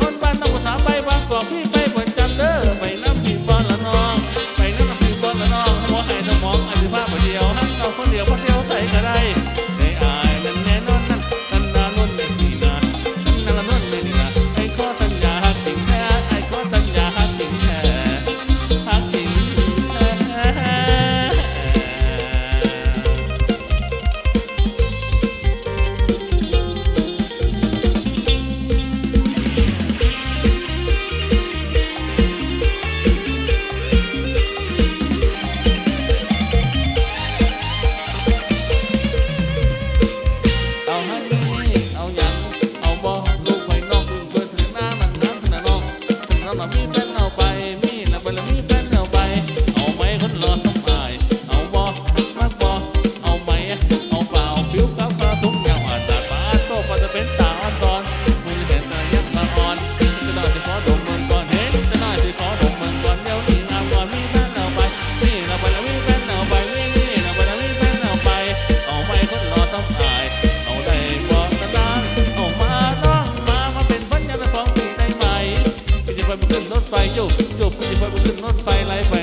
คนบ้านต้องภาษาไปบางกอกพี่ไปเหมืนจันเด้อไปน้ำ จุบจุบจะพอยบนขึ้นรถไฟไหลไป